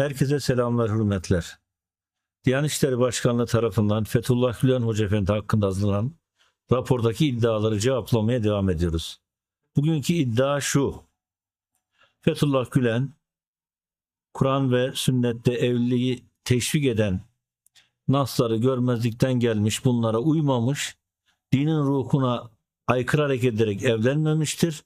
Herkese selamlar, hürmetler. Diyanet İşleri Başkanlığı tarafından Fethullah Gülen Hoca Efendi hakkında hazırlanan rapordaki iddiaları cevaplamaya devam ediyoruz. Bugünkü iddia şu. Fethullah Gülen, Kur'an ve sünnette evliliği teşvik eden nasları görmezlikten gelmiş, bunlara uymamış, dinin ruhuna aykırı hareket ederek evlenmemiştir.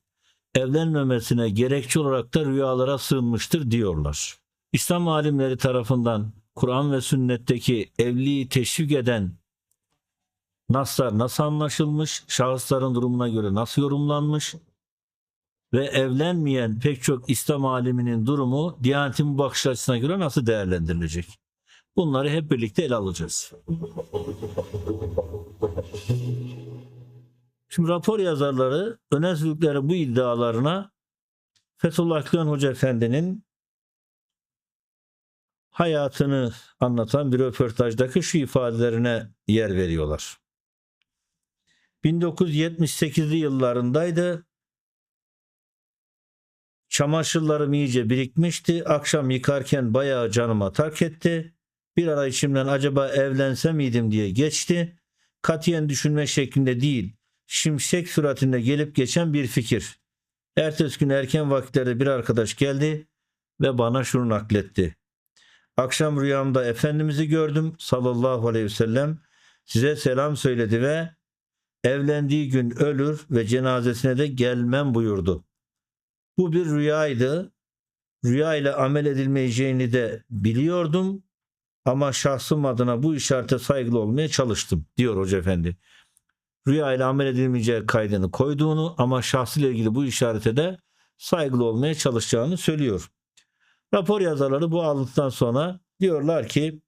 Evlenmemesine gerekçe olarak da rüyalara sığınmıştır diyorlar. İslam alimleri tarafından Kur'an ve sünnetteki evliliği teşvik eden naslar nasıl anlaşılmış, şahısların durumuna göre nasıl yorumlanmış ve evlenmeyen pek çok İslam aliminin durumu Diyanet'in bu bakış açısına göre nasıl değerlendirilecek? Bunları hep birlikte ele alacağız. Şimdi rapor yazarları öne sürdükleri bu iddialarına Fethullah Gülen Hoca Efendi'nin hayatını anlatan bir röportajdaki şu ifadelerine yer veriyorlar. 1978'li yıllarındaydı. Çamaşırlarım iyice birikmişti. Akşam yıkarken bayağı canıma tak etti. Bir ara içimden acaba evlense miydim diye geçti. Katiyen düşünme şeklinde değil, şimşek suratında gelip geçen bir fikir. Ertesi gün erken vakitlerde bir arkadaş geldi ve bana şunu nakletti. Akşam rüyamda Efendimiz'i gördüm sallallahu aleyhi ve sellem size selam söyledi ve evlendiği gün ölür ve cenazesine de gelmem buyurdu. Bu bir rüyaydı. Rüya ile amel edilmeyeceğini de biliyordum ama şahsım adına bu işarete saygılı olmaya çalıştım diyor Hoca Efendi. Rüya ile amel edilmeyeceği kaydını koyduğunu ama şahsıyla ilgili bu işarete de saygılı olmaya çalışacağını söylüyor. Rapor yazarları bu aldıktan sonra diyorlar ki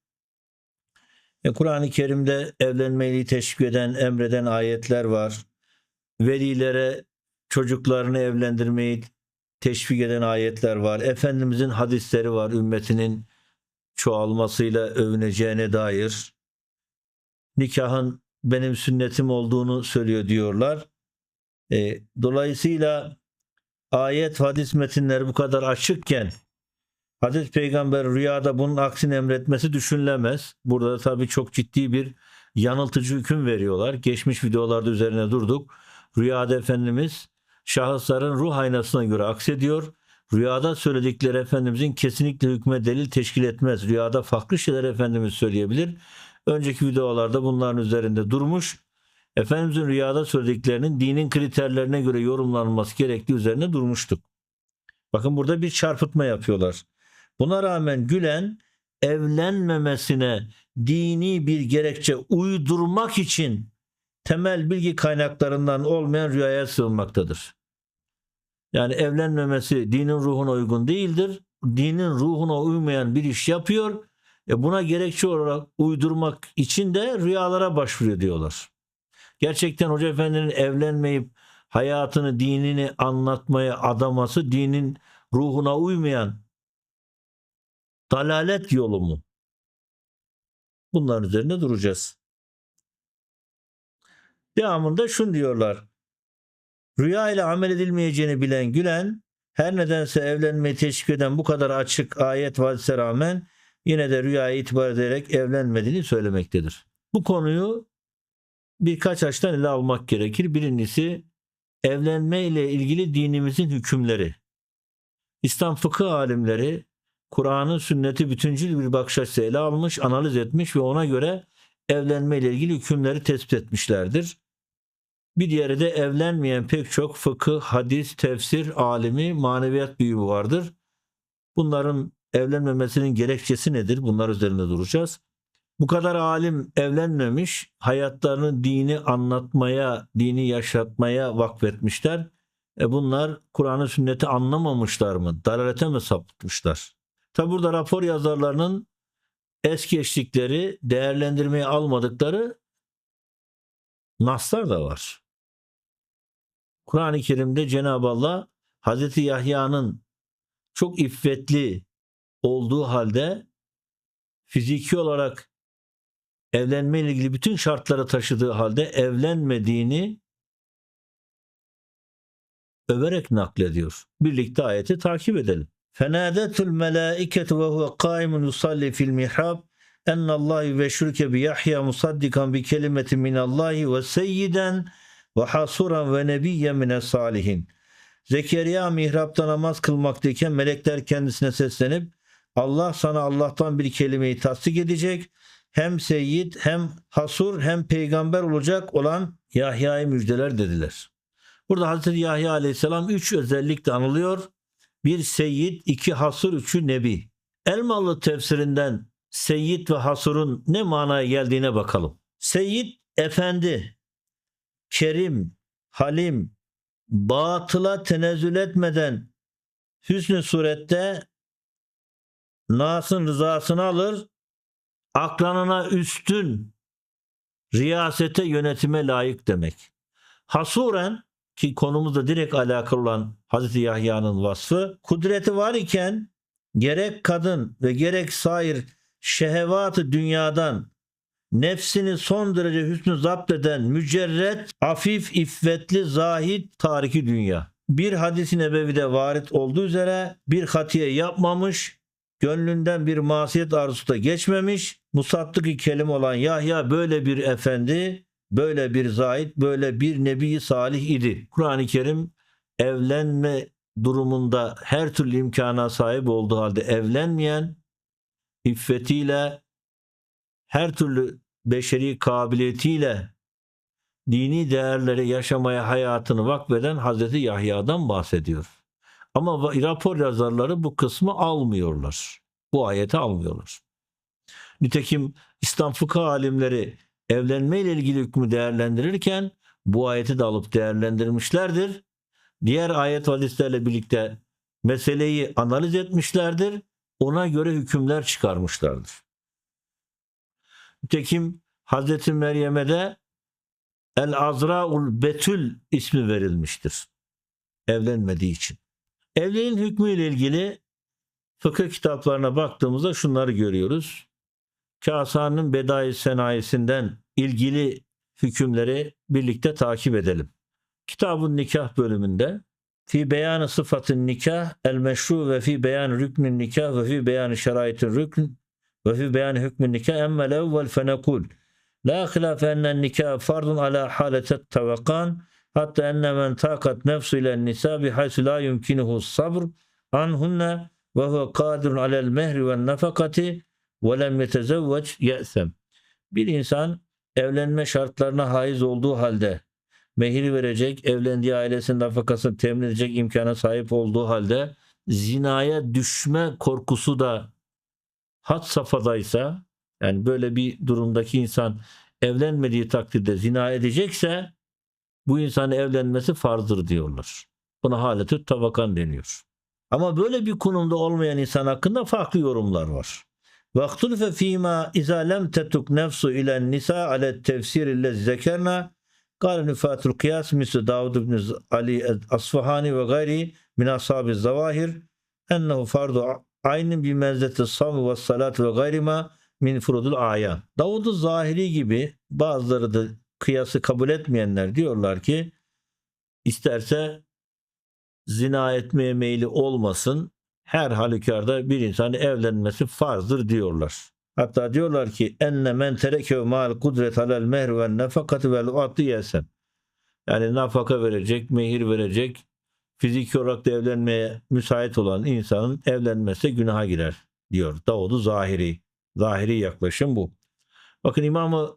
e, Kur'an-ı Kerim'de evlenmeyi teşvik eden, emreden ayetler var. Velilere çocuklarını evlendirmeyi teşvik eden ayetler var. Efendimizin hadisleri var ümmetinin çoğalmasıyla övüneceğine dair. Nikahın benim sünnetim olduğunu söylüyor diyorlar. E, dolayısıyla ayet hadis metinleri bu kadar açıkken Hazreti Peygamber rüyada bunun aksini emretmesi düşünülemez. Burada da tabii çok ciddi bir yanıltıcı hüküm veriyorlar. Geçmiş videolarda üzerine durduk. Rüyada Efendimiz şahısların ruh aynasına göre aksediyor. Rüyada söyledikleri Efendimizin kesinlikle hükme delil teşkil etmez. Rüyada farklı şeyler Efendimiz söyleyebilir. Önceki videolarda bunların üzerinde durmuş. Efendimizin rüyada söylediklerinin dinin kriterlerine göre yorumlanması gerektiği üzerine durmuştuk. Bakın burada bir çarpıtma yapıyorlar. Buna rağmen Gülen evlenmemesine dini bir gerekçe uydurmak için temel bilgi kaynaklarından olmayan rüyaya sığınmaktadır. Yani evlenmemesi dinin ruhuna uygun değildir. Dinin ruhuna uymayan bir iş yapıyor. E buna gerekçe olarak uydurmak için de rüyalara başvuruyor diyorlar. Gerçekten Hoca Efendi'nin evlenmeyip hayatını, dinini anlatmaya adaması dinin ruhuna uymayan dalalet yolu mu? Bunların üzerinde duracağız. Devamında şunu diyorlar. Rüya ile amel edilmeyeceğini bilen Gülen, her nedense evlenmeyi teşvik eden bu kadar açık ayet vadise rağmen yine de rüyaya itibar ederek evlenmediğini söylemektedir. Bu konuyu birkaç açıdan ele almak gerekir. Birincisi evlenme ile ilgili dinimizin hükümleri. İslam fıkıh alimleri Kur'an'ın sünneti bütüncül bir bakış açısı ele almış, analiz etmiş ve ona göre evlenme ile ilgili hükümleri tespit etmişlerdir. Bir diğeri de evlenmeyen pek çok fıkıh, hadis, tefsir, alimi, maneviyat büyüğü vardır. Bunların evlenmemesinin gerekçesi nedir? Bunlar üzerinde duracağız. Bu kadar alim evlenmemiş, hayatlarını dini anlatmaya, dini yaşatmaya vakfetmişler. E bunlar Kur'an'ı sünneti anlamamışlar mı? Dalalete mi sapıtmışlar? Tabi burada rapor yazarlarının es geçtikleri, değerlendirmeye almadıkları naslar da var. Kur'an-ı Kerim'de Cenab-ı Allah Hazreti Yahya'nın çok iffetli olduğu halde fiziki olarak evlenme ile ilgili bütün şartları taşıdığı halde evlenmediğini överek naklediyor. Birlikte ayeti takip edelim. Fenâdetül melâiketu ve huve kaimun yusalli fil mihrab ennallahi ve şürke bi Yahya musaddikan bi kelimetin minallahi ve seyyiden ve hasuran ve nebiyyen mine salihin. Zekeriya mihrapta namaz kılmaktayken melekler kendisine seslenip Allah sana Allah'tan bir kelimeyi tasdik edecek. Hem seyyid hem hasur hem peygamber olacak olan Yahya'yı müjdeler dediler. Burada Hazreti Yahya aleyhisselam üç özellikle anılıyor. Bir seyyid, iki hasur, üçü nebi. Elmalı tefsirinden seyyid ve hasurun ne manaya geldiğine bakalım. Seyyid, efendi, kerim, halim, batıla tenezzül etmeden hüsnü surette Nas'ın rızasını alır, akranına üstün riyasete yönetime layık demek. Hasuren ki konumuzda direkt alakalı olan Hazreti Yahya'nın vasfı kudreti var iken gerek kadın ve gerek sair şehevatı dünyadan nefsini son derece hüsnü zapt eden mücerret, afif, iffetli, zahid, tariki dünya. Bir hadis-i nebevide varit olduğu üzere bir hatiye yapmamış, gönlünden bir masiyet arzusu da geçmemiş. Musattık kelime olan Yahya böyle bir efendi, böyle bir zahid, böyle bir nebi salih idi. Kur'an-ı Kerim evlenme durumunda her türlü imkana sahip olduğu halde evlenmeyen, iffetiyle, her türlü beşeri kabiliyetiyle dini değerleri yaşamaya hayatını vakfeden Hazreti Yahya'dan bahsediyor. Ama rapor yazarları bu kısmı almıyorlar. Bu ayeti almıyorlar. Nitekim İslam fıkıh alimleri evlenme ile ilgili hükmü değerlendirirken bu ayeti de alıp değerlendirmişlerdir. Diğer ayet hadislerle birlikte meseleyi analiz etmişlerdir. Ona göre hükümler çıkarmışlardır. Nitekim Hazreti Meryem'e de El Azraul Betül ismi verilmiştir. Evlenmediği için. Evliliğin hükmü ile ilgili fıkıh kitaplarına baktığımızda şunları görüyoruz. Kasan'ın Bedai Senayisinden ilgili hükümleri birlikte takip edelim. Kitabın nikah bölümünde fi beyanı sıfatın nikah el meşru ve fi beyan rükmün nikah ve fi beyanı şeraitin rükn ve fi beyanı hükmün nikah emmel evvel fenekul la hilafe ennen nikah fardun ala haletet tevakan hatta enne men takat nefsu ile nisa bi haysu la yumkinuhu sabr anhunne ve huve kadirun alel mehri ve nefakati lem yetezevveç ye'sem. Bir insan evlenme şartlarına haiz olduğu halde mehir verecek, evlendiği ailesinin nafakasını temin edecek imkana sahip olduğu halde zinaya düşme korkusu da had safhadaysa yani böyle bir durumdaki insan evlenmediği takdirde zina edecekse bu insanın evlenmesi farzdır diyorlar. Buna haletü tavakan deniyor. Ama böyle bir konumda olmayan insan hakkında farklı yorumlar var. Vaktulife fîmâ izâ lem tetuk nefsu ilen nisa alet tefsir ile zekerna قال نفات القياس مثل داود بن علي الأصفهاني وغيره من أصحاب الظواهر أنه فرض عين بمنزلة الصوم والصلاة وغيرما min furudul ayan. Davud-u Zahiri gibi bazıları da kıyası kabul etmeyenler diyorlar ki isterse zina etmeye meyli olmasın her halükarda bir insan evlenmesi farzdır diyorlar. Hatta diyorlar ki enne men tereke mal kudret alel mehr ve nefakati vel uatı yesen. Yani nafaka verecek, mehir verecek, fiziki olarak da evlenmeye müsait olan insanın evlenmesi günaha girer diyor Davud-u Zahiri. Zahiri yaklaşım bu. Bakın İmamı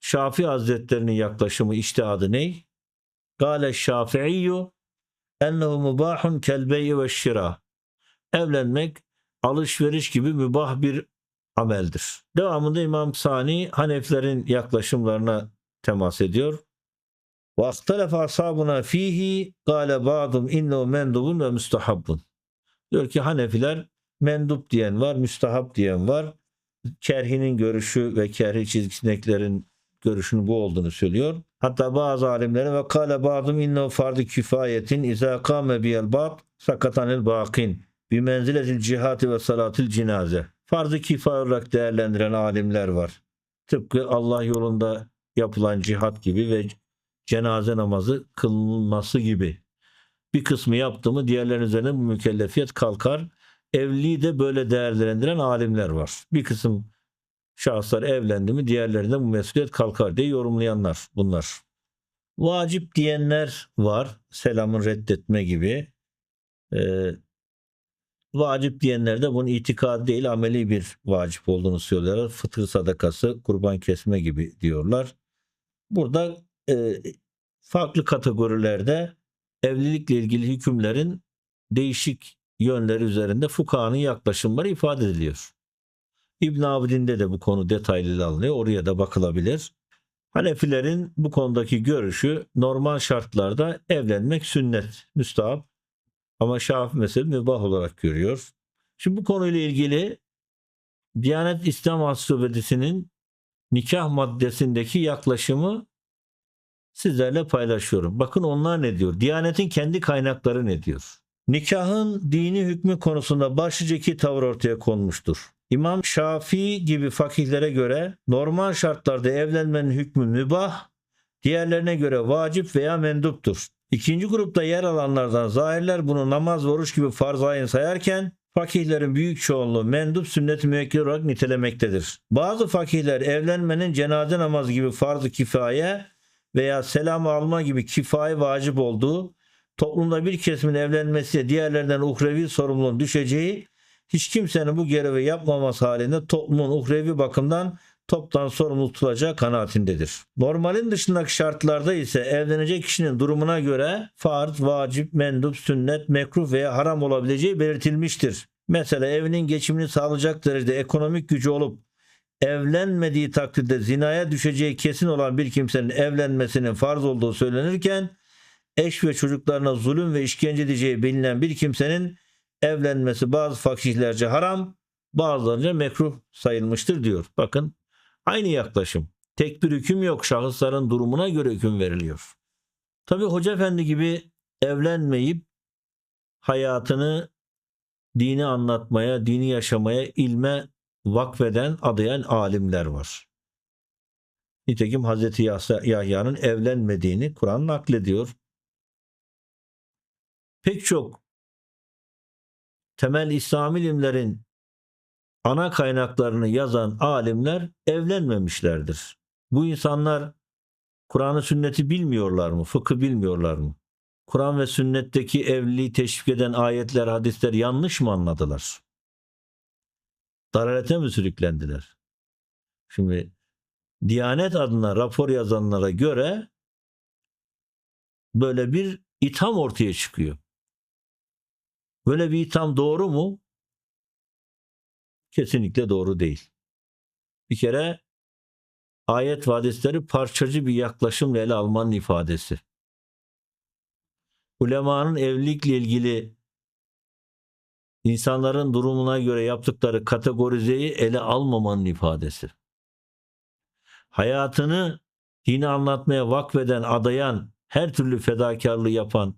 Şafii Hazretlerinin yaklaşımı iştihadı ne? Gale Şafiiyyu ennehu mubahun kelbeyi ve şira. Evlenmek alışveriş gibi mübah bir ameldir. Devamında İmam Sani Hanefilerin yaklaşımlarına temas ediyor. Ahtelefe ashabuna fihi gale ba'dum innehu mendubun ve müstehabbun. Diyor ki Hanefiler mendup diyen var, müstahap diyen var. Kerhinin görüşü ve kerhi çizgisindekilerin görüşünün bu olduğunu söylüyor. Hatta bazı alimlerin ve kale ba'dum innehu fardı kifayetin izâ kâme biyel ba'd sakatanil bâkin bi menziletil cihati ve salatil cinaze farz-ı kifay olarak değerlendiren alimler var. Tıpkı Allah yolunda yapılan cihat gibi ve cenaze namazı kılınması gibi. Bir kısmı yaptı mı diğerlerinin üzerine bu mükellefiyet kalkar. Evliliği de böyle değerlendiren alimler var. Bir kısım şahıslar evlendi mi diğerlerine bu mesuliyet kalkar diye yorumlayanlar bunlar. Vacip diyenler var. Selamın reddetme gibi. Ee, vacip diyenler de bunun itikad değil ameli bir vacip olduğunu söylüyorlar. Fıtır sadakası, kurban kesme gibi diyorlar. Burada e, farklı kategorilerde evlilikle ilgili hükümlerin değişik yönleri üzerinde fukahanın yaklaşımları ifade ediliyor. İbn Abidin'de de bu konu detaylı alınıyor. Oraya da bakılabilir. Hanefilerin bu konudaki görüşü normal şartlarda evlenmek sünnet, müstahap ama Şafii mezhebi mübah olarak görüyor. Şimdi bu konuyla ilgili Diyanet İslam Ansiklopedisi'nin nikah maddesindeki yaklaşımı sizlerle paylaşıyorum. Bakın onlar ne diyor? Diyanetin kendi kaynakları ne diyor? Nikahın dini hükmü konusunda başlıca iki tavır ortaya konmuştur. İmam Şafii gibi fakihlere göre normal şartlarda evlenmenin hükmü mübah, diğerlerine göre vacip veya menduptur. İkinci grupta yer alanlardan zahirler bunu namaz oruç gibi farz ayın sayarken fakihlerin büyük çoğunluğu mendup sünnet-i müekked olarak nitelemektedir. Bazı fakihler evlenmenin cenaze namazı gibi farz-ı kifaye veya selam alma gibi kifaye vacip olduğu, toplumda bir kesimin evlenmesiyle diğerlerinden uhrevi sorumluluğun düşeceği, hiç kimsenin bu görevi yapmaması halinde toplumun uhrevi bakımdan toptan sorumlu tutulacağı kanaatindedir. Normalin dışındaki şartlarda ise evlenecek kişinin durumuna göre farz, vacip, mendup, sünnet, mekruh veya haram olabileceği belirtilmiştir. Mesela evinin geçimini sağlayacak derecede ekonomik gücü olup evlenmediği takdirde zinaya düşeceği kesin olan bir kimsenin evlenmesinin farz olduğu söylenirken eş ve çocuklarına zulüm ve işkence edeceği bilinen bir kimsenin evlenmesi bazı fakihlerce haram, bazılarınca mekruh sayılmıştır diyor. Bakın aynı yaklaşım. Tek bir hüküm yok. Şahısların durumuna göre hüküm veriliyor. Tabi Hoca Efendi gibi evlenmeyip hayatını dini anlatmaya, dini yaşamaya, ilme vakfeden, adayan alimler var. Nitekim Hazreti Yahya'nın evlenmediğini Kur'an naklediyor. Pek çok temel İslam ilimlerin ana kaynaklarını yazan alimler evlenmemişlerdir. Bu insanlar Kur'an'ı sünneti bilmiyorlar mı? Fıkı bilmiyorlar mı? Kur'an ve sünnetteki evliliği teşvik eden ayetler, hadisler yanlış mı anladılar? Dalalete mi sürüklendiler? Şimdi Diyanet adına rapor yazanlara göre böyle bir itham ortaya çıkıyor. Böyle bir itham doğru mu? Kesinlikle doğru değil. Bir kere ayet vadisleri parçacı bir yaklaşımla ele almanın ifadesi. Ulemanın evlilikle ilgili insanların durumuna göre yaptıkları kategorizeyi ele almamanın ifadesi. Hayatını dini anlatmaya vakfeden, adayan, her türlü fedakarlığı yapan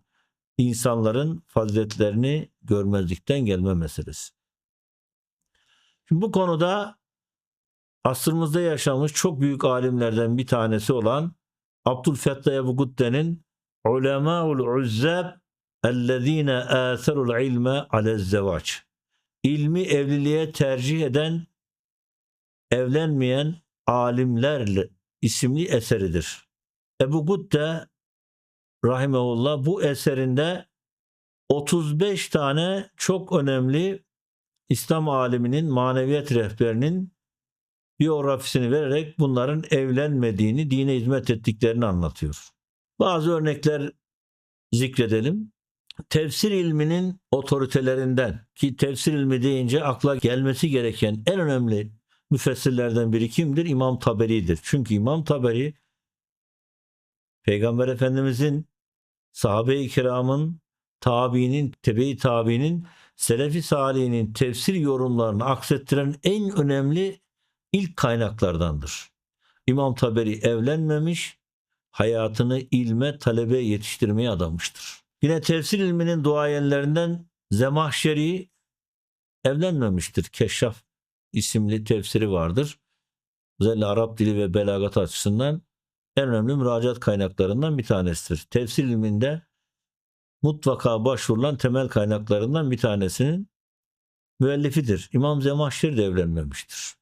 insanların faziletlerini görmezlikten gelme meselesi. Şimdi bu konuda asrımızda yaşamış çok büyük alimlerden bir tanesi olan Abdülfettah Ebu Gudde'nin Ulemâul Uzzeb ellezîne âserul ilme alezzevaç İlmi evliliğe tercih eden evlenmeyen alimlerle isimli eseridir. Ebu Gudde Rahimeullah bu eserinde 35 tane çok önemli İslam aliminin maneviyat rehberinin biyografisini vererek bunların evlenmediğini, dine hizmet ettiklerini anlatıyor. Bazı örnekler zikredelim. Tefsir ilminin otoritelerinden ki tefsir ilmi deyince akla gelmesi gereken en önemli müfessirlerden biri kimdir? İmam Taberi'dir. Çünkü İmam Taberi Peygamber Efendimizin sahabe-i kiramın, tabiinin, tebe-i tabiinin, selefi salihinin tefsir yorumlarını aksettiren en önemli ilk kaynaklardandır. İmam Taberi evlenmemiş, hayatını ilme, talebe yetiştirmeye adamıştır. Yine tefsir ilminin duayenlerinden Zemahşeri evlenmemiştir. Keşşaf isimli tefsiri vardır. Özellikle Arap dili ve belagat açısından en önemli müracaat kaynaklarından bir tanesidir. Tefsir ilminde mutlaka başvurulan temel kaynaklarından bir tanesinin müellifidir. İmam Zemahşeri de evlenmemiştir.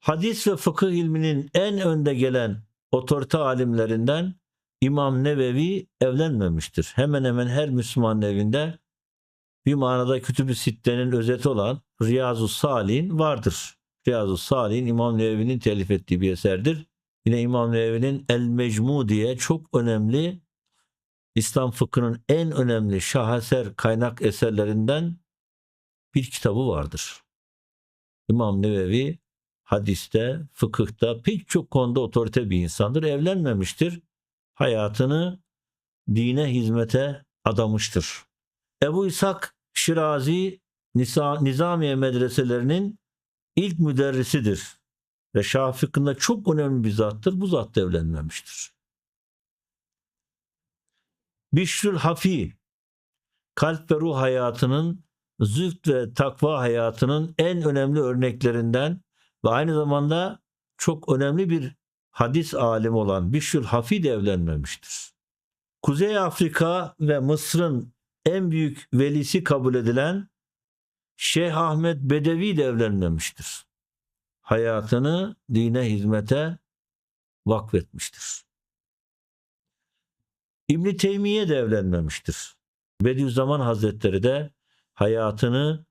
Hadis ve fıkıh ilminin en önde gelen otorite alimlerinden İmam Nevevi evlenmemiştir. Hemen hemen her Müslüman evinde bir manada Kütüb-ü Sitte'nin özeti olan Riyazu Salih'in vardır. Riyazu Salih'in İmam Nevevi'nin telif ettiği bir eserdir. Yine İmam Nevevi'nin El Mecmu diye çok önemli İslam fıkhının en önemli şaheser kaynak eserlerinden bir kitabı vardır. İmam Nevevi hadiste, fıkıhta pek çok konuda otorite bir insandır. Evlenmemiştir. Hayatını dine hizmete adamıştır. Ebu İshak Şirazi Nizamiye medreselerinin ilk müderrisidir. Ve Şafii fıkhında çok önemli bir zattır. Bu zat da evlenmemiştir. Bişrül Hafi kalp ve ruh hayatının züht ve takva hayatının en önemli örneklerinden ve aynı zamanda çok önemli bir hadis alimi olan Bişrül Hafi de evlenmemiştir. Kuzey Afrika ve Mısır'ın en büyük velisi kabul edilen Şeyh Ahmet Bedevi de evlenmemiştir. Hayatını dine hizmete vakfetmiştir. İbn Teymiye de evlenmemiştir. Bediüzzaman Hazretleri de hayatını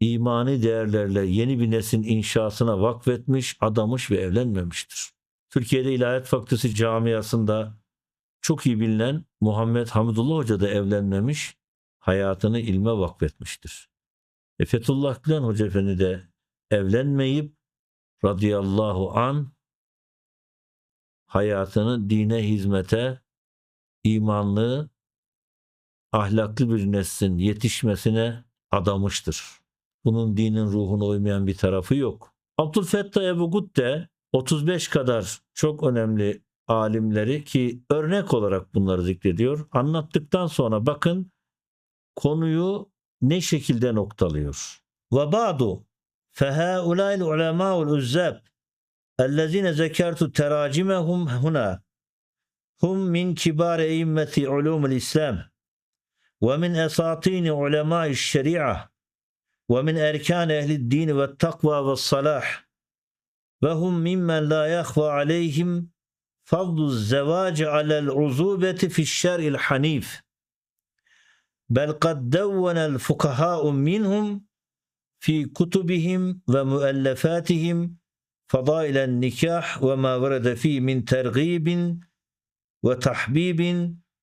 imani değerlerle yeni bir neslin inşasına vakfetmiş, adamış ve evlenmemiştir. Türkiye'de İlahiyat Fakültesi camiasında çok iyi bilinen Muhammed Hamidullah Hoca da evlenmemiş, hayatını ilme vakfetmiştir. E Fethullah Gülen Hoca Efendi de evlenmeyip radıyallahu an hayatını dine hizmete, imanlı, ahlaklı bir neslin yetişmesine adamıştır. Bunun dinin ruhuna uymayan bir tarafı yok. Abdülfettah Ebu Gutte 35 kadar çok önemli alimleri ki örnek olarak bunları zikrediyor. Anlattıktan sonra bakın konuyu ne şekilde noktalıyor. Ve ba'du fehaulâil ulemâul uzzab ellezine zekertu teracimehum huna hum min kibar eimmeti ulumul İslam ve min esatini ulemâ'i şeri'a ve min erkan ehli din ve takva ve salah ve hum mimmen la yahva aleyhim fadlu zevaci alel uzubeti fi şer'il hanif في كتبهم ومؤلفاتهم فضائل النكاح وما ورد فيه من ترغيب وتحبيب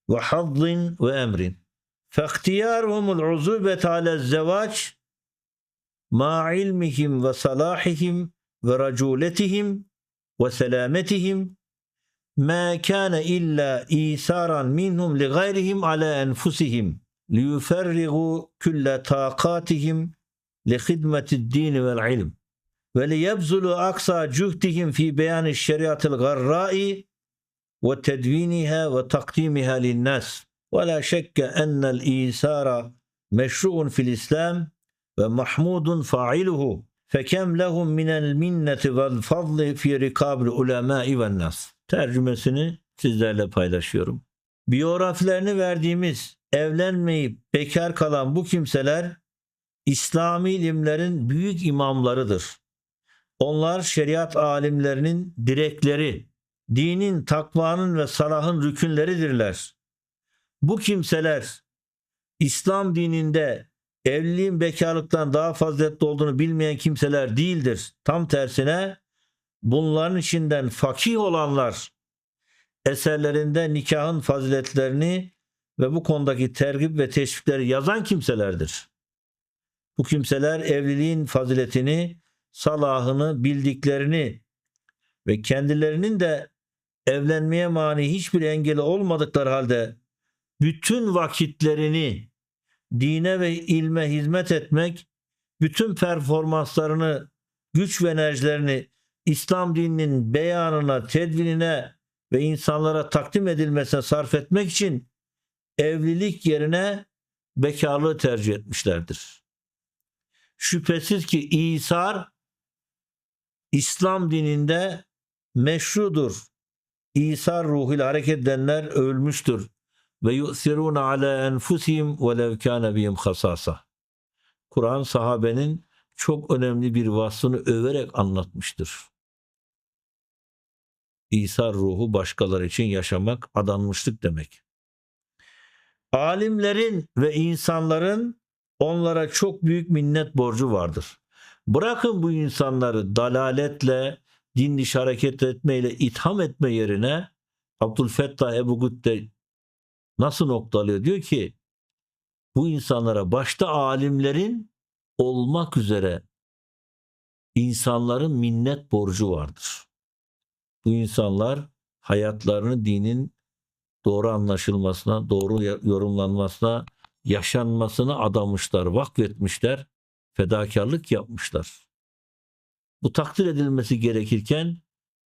وحظ وأمر. فاختيارهم العزوبة على الزواج مع علمهم وصلاحهم ورجولتهم وسلامتهم ما كان إلا إيثارا منهم لغيرهم على أنفسهم ليفرغوا كل طاقاتهم لخدمة الدين والعلم وليبذلوا أقصى جهدهم في بيان الشريعة الغراء وتدوينها وتقديمها للناس ولا شك أن الإيثار مشروع في الإسلام ومحمود فاعله فكم لهم من المنة والفضل في ركاب العلماء والناس tercümesini sizlerle paylaşıyorum. Biyografilerini verdiğimiz evlenmeyip bekar kalan bu kimseler İslami ilimlerin büyük imamlarıdır. Onlar şeriat alimlerinin direkleri, dinin, takvanın ve salahın rükünleridirler. Bu kimseler İslam dininde evliliğin bekarlıktan daha faziletli olduğunu bilmeyen kimseler değildir. Tam tersine bunların içinden fakih olanlar eserlerinde nikahın faziletlerini ve bu konudaki tergip ve teşvikleri yazan kimselerdir. Bu kimseler evliliğin faziletini, salahını bildiklerini ve kendilerinin de evlenmeye mani hiçbir engeli olmadıkları halde bütün vakitlerini dine ve ilme hizmet etmek, bütün performanslarını, güç ve enerjilerini İslam dininin beyanına, tedvinine ve insanlara takdim edilmesine sarf etmek için evlilik yerine bekarlığı tercih etmişlerdir. Şüphesiz ki İsar İslam dininde meşrudur. İsar ruhuyla hareket edenler ölmüştür. Ve yu'siruna ala enfusihim ve lev kana bihim hasasa. Kur'an sahabenin çok önemli bir vasfını överek anlatmıştır. İsar ruhu başkaları için yaşamak adanmışlık demek. Alimlerin ve insanların onlara çok büyük minnet borcu vardır. Bırakın bu insanları dalaletle, din dışı hareket etmeyle itham etme yerine Abdülfettah Ebu Gütte nasıl noktalıyor? Diyor ki bu insanlara başta alimlerin olmak üzere insanların minnet borcu vardır. Bu insanlar hayatlarını dinin doğru anlaşılmasına, doğru yorumlanmasına, yaşanmasına adamışlar, vakfetmişler, fedakarlık yapmışlar. Bu takdir edilmesi gerekirken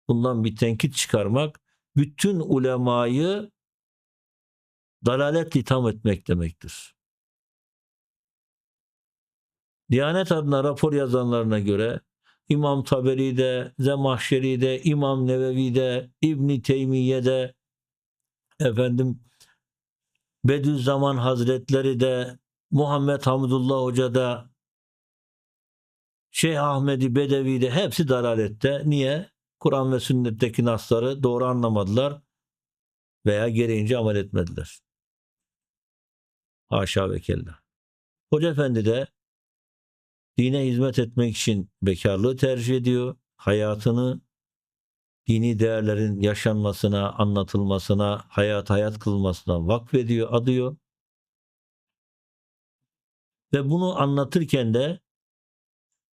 bundan bir tenkit çıkarmak, bütün ulemayı dalalet itham etmek demektir. Diyanet adına rapor yazanlarına göre İmam Taberi'de, Zemahşeri'de, İmam Nevevi'de, İbni Teymiye'de, efendim Bediüzzaman Hazretleri de, Muhammed Hamdullah Hoca da, Şeyh Ahmedi Bedevi de hepsi dalalette. Niye? Kur'an ve sünnetteki nasları doğru anlamadılar veya gereğince amel etmediler. Haşa ve kella. Hoca Efendi de dine hizmet etmek için bekarlığı tercih ediyor. Hayatını dini değerlerin yaşanmasına, anlatılmasına, hayat hayat kılmasına vakfediyor, adıyor. Ve bunu anlatırken de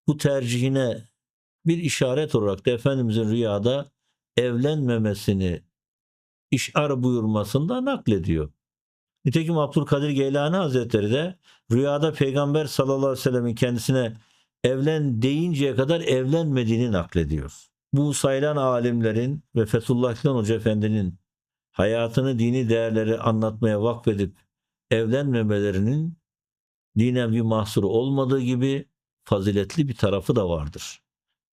bu tercihine bir işaret olarak da Efendimizin rüyada evlenmemesini işar buyurmasında naklediyor. Nitekim Abdülkadir Geylani Hazretleri de rüyada Peygamber sallallahu aleyhi ve sellemin kendisine evlen deyinceye kadar evlenmediğini naklediyor. Bu sayılan alimlerin ve Fethullah Gülen Hoca Efendi'nin hayatını dini değerleri anlatmaya vakfedip evlenmemelerinin dinen bir mahsuru olmadığı gibi faziletli bir tarafı da vardır.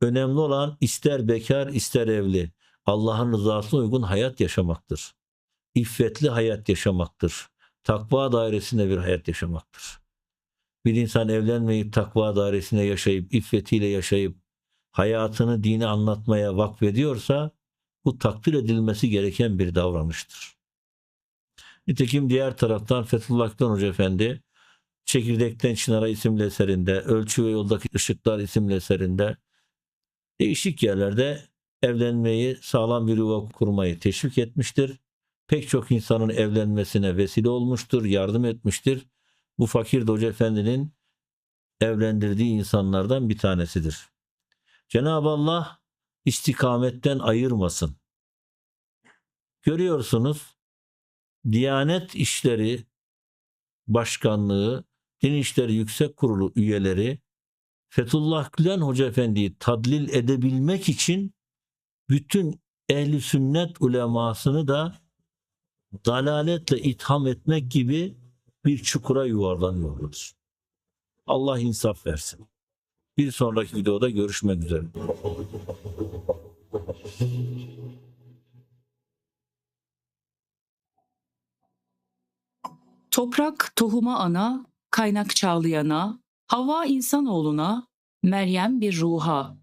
Önemli olan ister bekar ister evli Allah'ın rızasına uygun hayat yaşamaktır. İffetli hayat yaşamaktır. Takva dairesinde bir hayat yaşamaktır. Bir insan evlenmeyip takva dairesinde yaşayıp, iffetiyle yaşayıp, hayatını dini anlatmaya vakfediyorsa, bu takdir edilmesi gereken bir davranıştır. Nitekim diğer taraftan Fethullah Gülen Hoca Efendi, Çekirdekten Çınar'a isimli eserinde, Ölçü ve Yoldaki Işıklar isimli eserinde değişik yerlerde evlenmeyi, sağlam bir yuva kurmayı teşvik etmiştir. Pek çok insanın evlenmesine vesile olmuştur, yardım etmiştir. Bu fakir Hoca Efendi'nin evlendirdiği insanlardan bir tanesidir. Cenab-ı Allah istikametten ayırmasın. Görüyorsunuz Diyanet İşleri Başkanlığı, Din İşleri Yüksek Kurulu üyeleri Fethullah Gülen Hoca Efendi'yi tadlil edebilmek için bütün ehli sünnet ulemasını da dalaletle itham etmek gibi bir çukura yuvarlanıyorlar. Allah insaf versin. Bir sonraki videoda görüşmek üzere. Toprak tohuma ana, kaynak çağlayana, hava insanoğluna, Meryem bir ruha,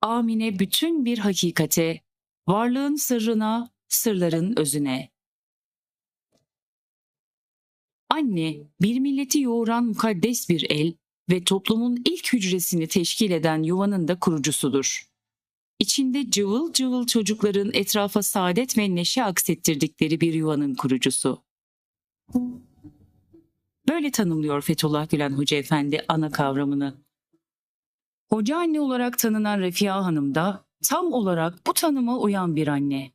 Amine bütün bir hakikate, varlığın sırrına, sırların özüne. Anne, bir milleti yoğuran mukaddes bir el ve toplumun ilk hücresini teşkil eden yuvanın da kurucusudur. İçinde cıvıl cıvıl çocukların etrafa saadet ve neşe aksettirdikleri bir yuvanın kurucusu. Böyle tanımlıyor Fethullah Gülen Hoca Efendi ana kavramını. Hoca anne olarak tanınan Refia Hanım da tam olarak bu tanıma uyan bir anne.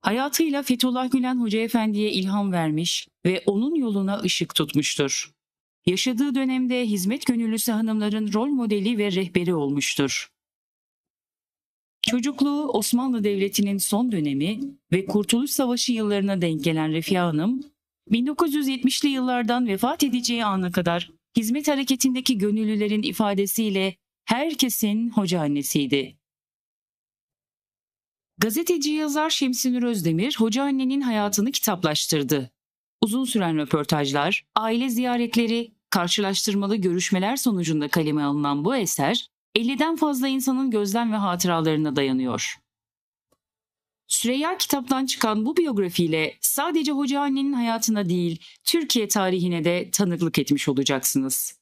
Hayatıyla Fethullah Gülen Hoca Efendi'ye ilham vermiş ve onun yoluna ışık tutmuştur. Yaşadığı dönemde hizmet gönüllüsü hanımların rol modeli ve rehberi olmuştur. Çocukluğu Osmanlı Devleti'nin son dönemi ve Kurtuluş Savaşı yıllarına denk gelen Refia Hanım, 1970'li yıllardan vefat edeceği ana kadar hizmet hareketindeki gönüllülerin ifadesiyle herkesin hoca annesiydi. Gazeteci yazar Şemsinur Özdemir, hoca annenin hayatını kitaplaştırdı. Uzun süren röportajlar, aile ziyaretleri, karşılaştırmalı görüşmeler sonucunda kaleme alınan bu eser, 50'den fazla insanın gözlem ve hatıralarına dayanıyor. Süreyya kitaptan çıkan bu biyografiyle sadece hoca annenin hayatına değil, Türkiye tarihine de tanıklık etmiş olacaksınız.